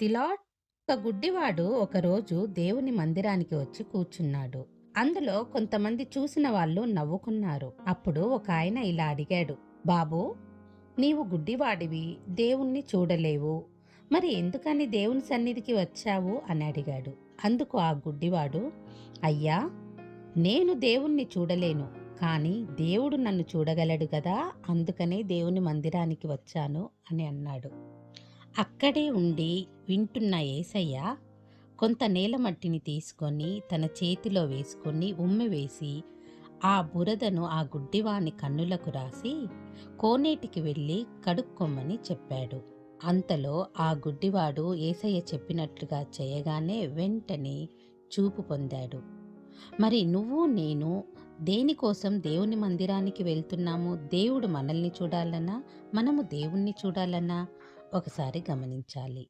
The lord ఒక గుడ్డివాడు ఒకరోజు దేవుని మందిరానికి వచ్చి కూర్చున్నాడు. అందులో కొంతమంది చూసిన వాళ్ళు నవ్వుకున్నారు. అప్పుడు ఒక ఆయన ఇలా అడిగాడు బాబు నీవు గుడ్డివాడివి దేవుణ్ణి చూడలేవు. మరి ఎందుకని దేవుని సన్నిధికి వచ్చావు? అని అడిగాడు. అందుకు ఆ గుడ్డివాడు అయ్యా నేను దేవుణ్ణి చూడలేను కానీ దేవుడు నన్ను చూడగలడు కదా అందుకనే దేవుని మందిరానికి వచ్చాను అని అన్నాడు. అక్కడే ఉండి వింటున్న ఏసయ్య కొంత నేల మట్టిని తీసుకొని తన చేతిలో వేసుకొని ఉమ్మి వేసి ఆ బురదను ఆ గుడ్డివాని కన్నులకు రాసి కోనేటికి వెళ్ళి కడుక్కొమ్మని చెప్పాడు. అంతలో ఆ గుడ్డివాడు ఏసయ్య చెప్పినట్లుగా చేయగానే వెంటనే చూపు పొందాడు. మరి నువ్వు నేను దేనికోసం దేవుని మందిరానికి వెళ్తున్నాము? దేవుడు మనల్ని చూడాలన్నా మనము దేవుణ్ణి చూడాలన్నా ఒకసారి గమనించాలి.